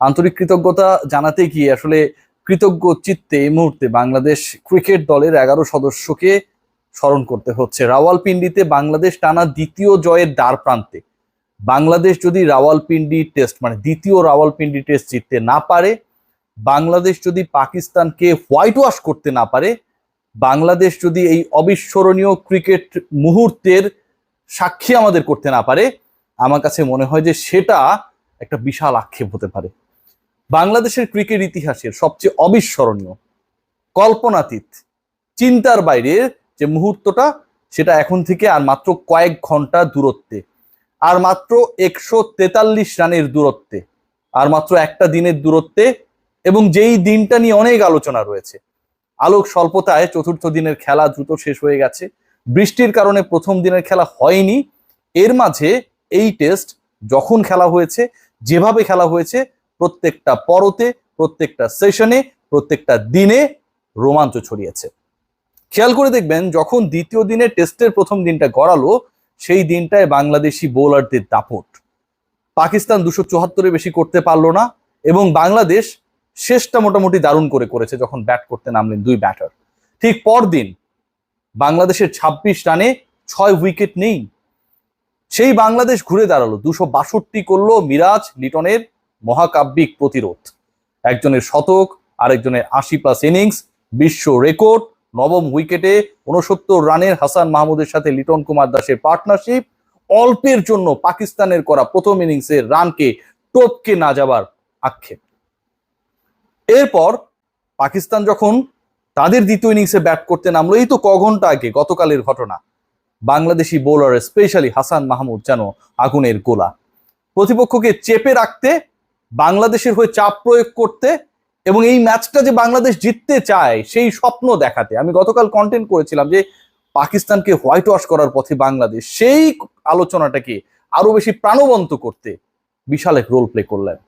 আন্তরিক কৃতজ্ঞতা জানাতে গিয়ে আসলে কৃতজ্ঞ চিত্তে এই মুহূর্তে বাংলাদেশ ক্রিকেট দলের এগারো সদস্যকে স্মরণ করতে হচ্ছে। রাওয়ালপিন্ডিতে বাংলাদেশ টানা দ্বিতীয় জয়ের দ্বার প্রান্তে। বাংলাদেশ যদি রাওয়ালপিন্ডি টেস্ট মানে দ্বিতীয় রাওয়ালপিন্ডি টেস্ট জিততে না পারে, বাংলাদেশ যদি পাকিস্তানকে হোয়াইট ওয়াশ করতে না পারে, বাংলাদেশ যদি এই অবিস্মরণীয় ক্রিকেট মুহূর্তের সাক্ষী আমাদের করতে না পারে, আমার কাছে মনে হয় যে সেটা একটা বিশাল আক্ষেপ হতে পারে। বাংলাদেশের ক্রিকেট ইতিহাসের সবচেয়ে অবিস্মরণীয় কল্পনাতীত চিন্তার বাইরের যে মুহূর্তটা, সেটা এখন থেকে আর মাত্র কয়েক ঘণ্টা দূরত্বে, আর মাত্র একশো তেতাল্লিশ রানের দূরত্বে, আর মাত্র একটা দিনের দূরত্বে এবং যেই দিনটা নিয়ে অনেক আলোচনা রয়েছে। আলোক স্বল্পতায় চতুর্থ দিনের খেলা দ্রুত শেষ হয়ে গেছে। বৃষ্টির কারণে প্রথম দিনের খেলা হয়নি। এর মাঝে এই টেস্ট যখন খেলা হয়েছে, যেভাবে খেলা হয়েছে প্রত্যেকটা পরতে, প্রত্যেকটা সেশনে প্রত্যেকটা দিনে রোমাঞ্চ ছড়িয়েছে। খেয়াল করে দেখবেন, যখন দ্বিতীয় দিনে টেস্টের প্রথম দিনটা গড়ালো, সেই দিনটায় বাংলাদেশি বোলারদের দাপট। পাকিস্তান দুশো চুয়াত্তরে বেশি করতে পারল না এবং বাংলাদেশ শেষটা মোটামুটি দারুণ করে করেছে যখন ব্যাট করতে নামলেন দুই ব্যাটার ঠিক পরদিন বাংলাদেশের ২৬ রানে ছয় উইকেট নেই। সেই বাংলাদেশ ঘুরে দাঁড়াল, দুশো বাষট্টি করল মিরাজ লিটনের মহাকাব্যিক প্রতিরোধ। একজনের শতক, আরেকজনের আশি প্লাস ইনিংস বিশ্ব রেকর্ড নবম উইকেটে উনসত্তর রানের হাসান মাহমুদের সাথে লিটন কুমার দাসের পার্টনারশিপ অল্পের জন্য পাকিস্তানের করা প্রথম ইনিংসের রানকে টপকে না যাবার আক্ষেপ। এরপর পাকিস্তান যখন তাদের দ্বিতীয় ইনিংসে ব্যাট করতে নামলো, এই তো ক ঘণ্টা আগে গতকালের ঘটনা। বাংলাদেশি বোলার স্পেশালি হাসান মাহমুদ, যেন আগুনের গোলা। প্রতিপক্ষকে চেপে রাখতে বাংলাদেশের হয়ে চাপ প্রয়োগ করতে এবং এই ম্যাচটা যে বাংলাদেশ জিততে চায়, সেই স্বপ্ন দেখাতে। আমি গতকাল কন্টেন্ট করেছিলাম যে পাকিস্তানকে হোয়াইট ওয়াশ করার পথে বাংলাদেশ, সেই আলোচনাটাকে আরও বেশি প্রাণবন্ত করতে বিশাল এক রোল প্লে করলেন।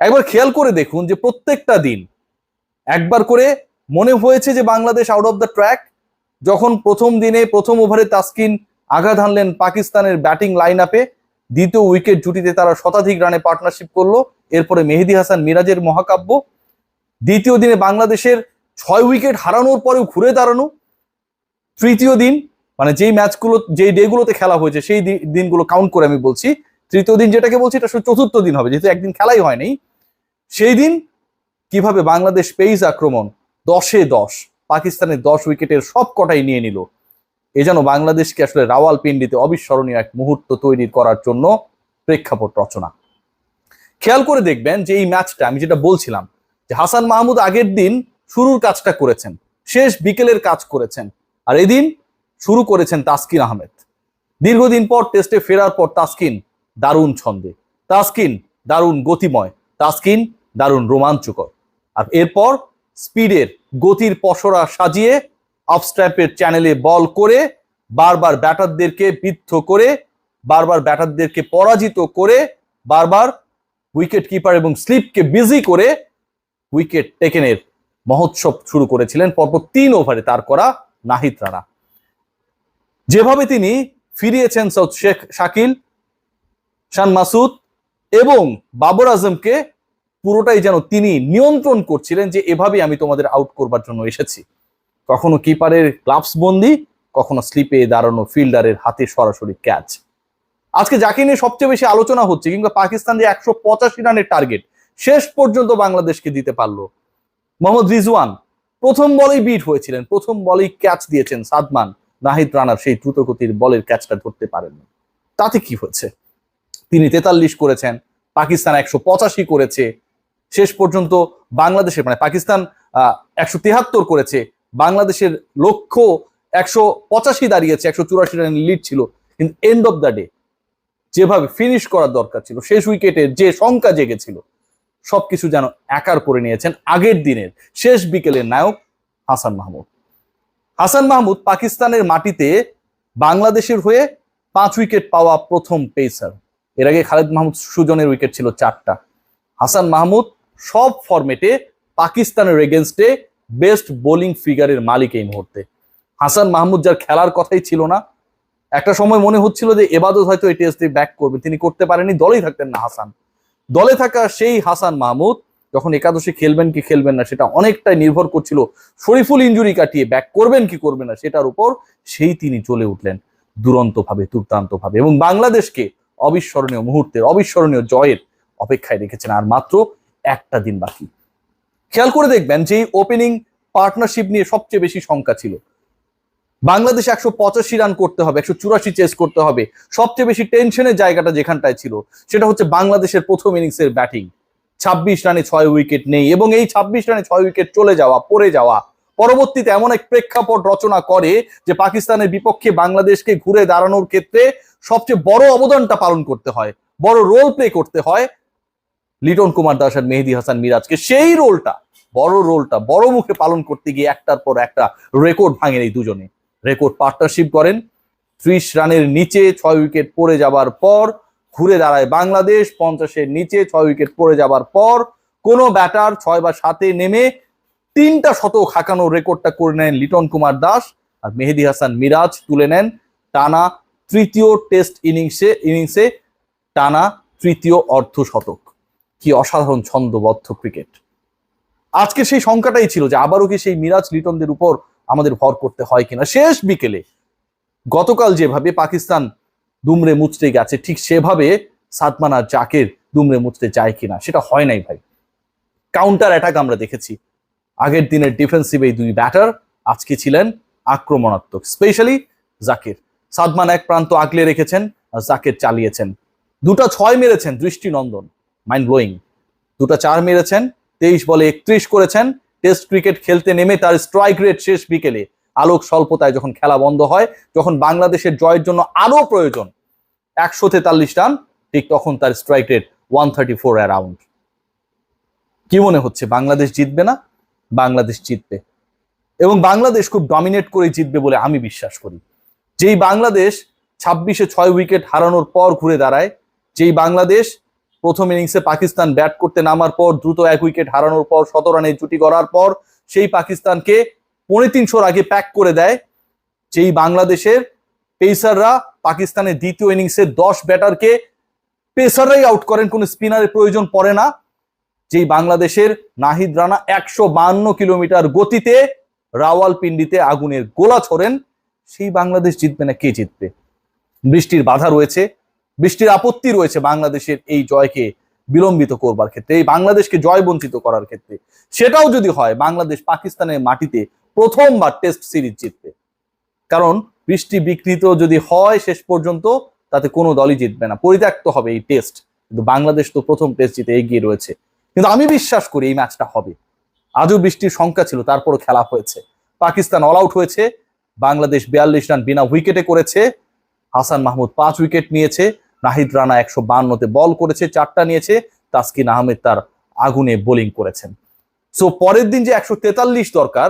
একবার খেয়াল করে দেখুন যে প্রত্যেকটা দিন একবার করে মনে হয়েছে যে Bangladesh out of the track যখন প্রথম দিনে প্রথম ওভারে তাসকিন আঘাত হানলেন পাকিস্তানের ব্যাটিং লাইন আপে দ্বিতীয় উইকেট জুটিতে তারা শতাধিক রানে পার্টনারশিপ করল। এরপরে মেহেদি হাসান মিরাজের মহাকাব্য। দ্বিতীয় দিনে বাংলাদেশের ছয় উইকেট হারানোর পরেও ঘুরে দাঁড়ানো। তৃতীয় দিন মানে যেই ম্যাচগুলো যেই ডেগুলোতে খেলা হয়েছে, সেই দিনগুলো কাউন্ট করে আমি বলছি। তৃতীয় দিন যেটাকে বলছি, এটা চতুর্থ দিন হবে, যেহেতু একদিন খেলাই হয়নি। সেই দিন কীভাবে বাংলাদেশ পেইস আক্রমণ? দশে দশ। পাকিস্তানের দশ উইকেটের সব কটাই নিয়ে নিল। এ যেন বাংলাদেশকে আসলে রাওয়ালপিন্ডিতে অবিস্মরণীয় এক মুহূর্ত তৈরি করার জন্য প্রেক্ষাপট রচনা। খেয়াল করে দেখবেন যে এই ম্যাচটা আমি যেটা বলছিলাম, যে হাসান মাহমুদ আগের দিন শুরুর কাজটা করেছেন, শেষ বিকেলের কাজ করেছেন, আর এদিন শুরু করেছেন তাসকিন আহমেদ। দীর্ঘদিন পর টেস্টে ফেরার পর তাসকিন দারুণ ছন্দে, তাসকিন দারুণ গতিময়, তাসকিন দারুণ রোমাঞ্চকর। আর এরপর স্পিডের গতির পসরা সাজিয়ে অফস্ট্র্যাপের চ্যানেলে বল করে, বারবার ব্যাটারদেরকে বিদ্ধ করে, বারবার ব্যাটারদেরকে পরাজিত করে, বারবার উইকেট কিপার এবং স্লিপকে বিজি করে উইকেট টেকেনের মহোৎসব শুরু করেছিলেন। পরপর তিন ওভারে তার করা নাহিদ রানা। যেভাবে তিনি ফিরিয়েছেন সৌদ শেখ শাকিল, শান মাসুদ এবং বাবর আজমকে, পুরোটাই যেন তিনি নিয়ন্ত্রণ করছিলেন যে এভাবেই আমি তোমাদের আউট করবার জন্য এসেছি। কখনো কিপারের গ্লাভস বন্দি, কখনো স্লিপে দাঁড়ানো ফিল্ডারের হাতে সরাসরি ক্যাচ আজকে যাকে নিয়ে সবচেয়ে বেশি আলোচনা হচ্ছে, কিংবা পাকিস্তান যে একশো পঁচাশি রানের টার্গেট শেষ পর্যন্ত বাংলাদেশকে দিতে পারল মোহাম্মদ রিজওয়ান। প্রথম বলেই বিট হয়েছিলেন, প্রথম বলেই ক্যাচ দিয়েছেন সাদমান। নাহিদ রানার সেই দ্রুতগতির বলের ক্যাচটা ধরতে পারেননি তাতে কি হয়েছে? তিনি তেতাল্লিশ করেছেন, পাকিস্তান একশো পঁচাশি করেছে। শেষ পর্যন্ত বাংলাদেশের মানে পাকিস্তান একশো তেহাত্তর করেছে বাংলাদেশের লক্ষ্য একশো পঁচাশি দাঁড়িয়েছে, একশো চুরাশি রানের লিড ছিল। কিন্তু এন্ড অফ দ্য ডে যেভাবে ফিনিশ করার দরকার ছিল, শেষ উইকেটে যে শঙ্কা জেগেছিল, সবকিছু যেন একার করে নিয়েছেন আগের দিনের শেষ বিকেলের নায়ক হাসান মাহমুদ। হাসান মাহমুদ পাকিস্তানের মাটিতে বাংলাদেশের হয়ে পাঁচ উইকেট পাওয়া প্রথম পেসার এর আগে খালেদ মাহমুদ সুজনের উইকেট ছিল চারটা। হাসান মাহমুদ সব ফরম্যাটে পাকিস্তানের এগেনস্টে বেস্ট বোলিং ফিগারের মালিক এই মুহূর্তে। হাসান মাহমুদ, যার খেলার কথাই ছিল না, একটা সময় মনে হচ্ছিল যে এবাদত হয়তো এই টেস্টে ব্যাক করবে, তিনি করতে পারেনি দলেই থাকতেন না হাসান। দলে থাকা সেই হাসান মাহমুদ, যখন একাদশে খেলবেন কি খেলবেন না, সেটা অনেকটাই নির্ভর করছিল, শরীফুল ইঞ্জুরি কাটিয়ে ব্যাক করবেন কি করবেন না, সেটার উপর সেই তিনি চলে উঠলেন, দুরন্তভাবে, দুর্দান্তভাবে। এবং বাংলাদেশকে অবিস্মরণীয় মুহূর্তের, অবিস্মরণীয় জয়ের অপেক্ষায় রেখেছেন, আর মাত্র একটা দিন বাকি। খেয়াল করে দেখবেন যে ওপেনিং পার্টনারশিপ নিয়ে সবচেয়ে বেশি শঙ্কা ছিল। বাংলাদেশ একশো পঁচাশি রান করতে হবে, একশো চুরাশি চেস করতে হবে। সবচেয়ে বেশি টেনশনের জায়গাটা যেখানটায় ছিল, সেটা হচ্ছে বাংলাদেশের প্রথম ইনিংসের ব্যাটিং ছাব্বিশ রানে ছয় উইকেট নেই এবং এই ছাব্বিশ রানে ছয় উইকেট চলে যাওয়া, পড়ে যাওয়া, পরবর্তীতে এমন এক প্রেক্ষাপট রচনা করে যে পাকিস্তানের বিপক্ষে বাংলাদেশকে ঘুরে দাঁড়ানোর ক্ষেত্রে সবচেয়ে বড় অবদানটা পালন করতে হয়, বড় রোল প্লে করতে হয় লিটন কুমার দাস আর মেহেদি হাসান মিরাজকে সেই রোলটা, বড় রোলটা, বড় মুখে পালন করতে গিয়ে একটার পর একটা রেকর্ড ভাঙেন এই দুজনে। রেকর্ড পার্টনারশিপ করেন, ত্রিশ রানের নিচে ছয় উইকেট পড়ে যাবার পর, ঘুরে দাঁড়ায় বাংলাদেশ, পঞ্চাশের নিচে ছয় উইকেট পড়ে যাবার পর, কোনো ব্যাটার ছয় বা সাতে নেমে তিনটা শতক হাঁকানোর রেকর্ডটা করে নেন লিটন কুমার দাস আর মেহেদি হাসান মিরাজ তুলে নেন টানা তৃতীয় টেস্ট ইনিংসে ইনিংসে টানা তৃতীয় অর্ধ শতক। কি অসাধারণ ছন্দবদ্ধ ক্রিকেট। আজকে সেই সংখ্যাটাই ছিল যে আবারও কি সেই মিরাজ লিটনদের উপর আমাদের ভর করতে হয় কিনা। শেষ বিকেলে গতকাল যেভাবে পাকিস্তান দুমড়ে মুচড়ে গেছে, ঠিক সেভাবে সাদমানা জাকের দুমড়ে মুচড়ে যায় কিনা, সেটা হয় নাই ভাই। কাউন্টার অ্যাটাক আমরা দেখেছি। আগের দিনের ডিফেন্সিভ এই দুই ব্যাটার আজকে ছিলেন আক্রমণাত্মক স্পেশালি জাকির। সাদমান এক প্রান্ত আগলে রেখেছেন আর জাকির চালিয়েছেন। দুটা ছয় মেরেছেন, দৃষ্টিনন্দন। মাইন্ড ব্লোয়িং দুটা চার মেরেছেন, তেইশ বলে একত্রিশ করেছেন টেস্ট ক্রিকেট খেলতে নেমে তার স্ট্রাইক রেট শেষ বিকেলে। আলোক স্বল্পতায় যখন খেলা বন্ধ হয়, যখন বাংলাদেশের জয়ের জন্য আরও প্রয়োজন, একশো তেতাল্লিশ রান, ঠিক তখন তার strike rate one thirty four around কি মনে হচ্ছে, বাংলাদেশ জিতবে না? বাংলাদেশ জিতবে। এবং বাংলাদেশ খুব ডমিনেট করে জিতবে বলে আমি বিশ্বাস করি। যেই বাংলাদেশ ছাব্বিশে ছয় উইকেট হারানোর পর ঘুরে দাঁড়ায়, যেই বাংলাদেশ প্রথম ইনিংসে পাকিস্তান ব্যাট করতে নামার পর, দ্রুত এক উইকেট হারানোর পর, শত রানের জুটি করার পর, সেই পাকিস্তানকে পৌনে তিনশোর আগে প্যাক করে দেয়। যেই বাংলাদেশের পেসাররা পাকিস্তানের দ্বিতীয় ইনিংসে দশ ব্যাটারকে পেসাররাই আউট করেন, কোনো স্পিনারের প্রয়োজন পড়ে না। যেই বাংলাদেশের নাহিদ রানা একশো বান্ন কিলোমিটার গতিতে রাওয়ালপিন্ডিতে আগুনের গোলা ছোড়েন, সেই বাংলাদেশ জিতবে না, কে জিতবে? বৃষ্টির বাধা রয়েছে। বৃষ্টির আপত্তি রয়েছে বাংলাদেশের এই জয়কে বিলম্বিত করবার ক্ষেত্রে, এই বাংলাদেশকে জয় বঞ্চিত করার ক্ষেত্রে। সেটাও যদি হয়, বাংলাদেশ পাকিস্তানের মাটিতে প্রথমবার টেস্ট সিরিজ জিতবে। কারণ বৃষ্টি বিকৃত যদি হয় শেষ পর্যন্ত, তাতে কোনো দলই জিতবে না। পরিত্যক্ত হবে এই টেস্ট। কিন্তু বাংলাদেশ তো প্রথম টেস্ট জিতে এগিয়ে রয়েছে। কিন্তু আমি বিশ্বাস করি এই ম্যাচটা হবে। আজও বৃষ্টির সংখ্যা ছিল, তারপরও খেলা হয়েছে। পাকিস্তান অল আউট হয়েছে। বাংলাদেশ বিয়াল্লিশ রান বিনা উইকেটে করেছে। হাসান মাহমুদ পাঁচ উইকেট নিয়েছে। নাহিদ রানা একশো বান্নতে বল করেছে, চারটা নিয়েছে। তাসকিন আহমেদ তার আগুনে বোলিং করেছেন। সো পরের দিন যে একশো তেতাল্লিশ দরকার,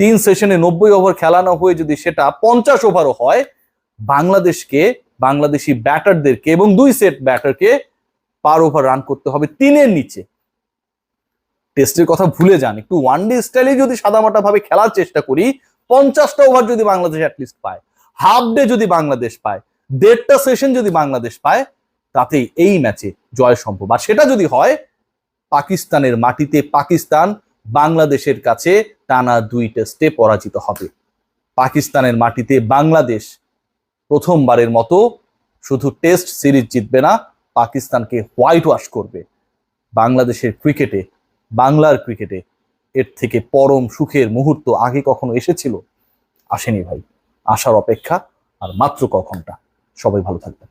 তিন সেশনে নব্বই ওভার খেলানো হয়ে যদি সেটা পঞ্চাশ ওভারও হয়, বাংলাদেশকে, বাংলাদেশি ব্যাটারদেরকে এবং দুই সেট ব্যাটারকে পার ওভার রান করতে হবে তিনের নিচে। টেস্টের কথা ভুলে যান, একটু ওয়ান ডে স্টাইলে যদি সাদামাটা ভাবে খেলার চেষ্টা করি, পঞ্চাশটা ওভার যদি বাংলাদেশ অ্যাটলিস্ট পায় হাফ ডে যদি বাংলাদেশ পায় দেড়টা সেশন যদি বাংলাদেশ পায় তাতে এই ম্যাচে জয় সম্ভব। আর সেটা যদি হয়, পাকিস্তানের মাটিতে পাকিস্তান বাংলাদেশের কাছে টানা দুই টেস্টে পরাজিত হবে। পাকিস্তানের মাটিতে বাংলাদেশ প্রথমবারের মতো শুধু টেস্ট সিরিজ জিতবে না, পাকিস্তানকে হোয়াইট ওয়াশ করবে। বাংলাদেশের ক্রিকেটে বাংলার ক্রিকেটে এর থেকে পরম সুখের মুহূর্ত আগে কখনো এসেছিল? আসেনি ভাই। আসার অপেক্ষা আর মাত্র কখনটা সবাই ভালো থাকবেন।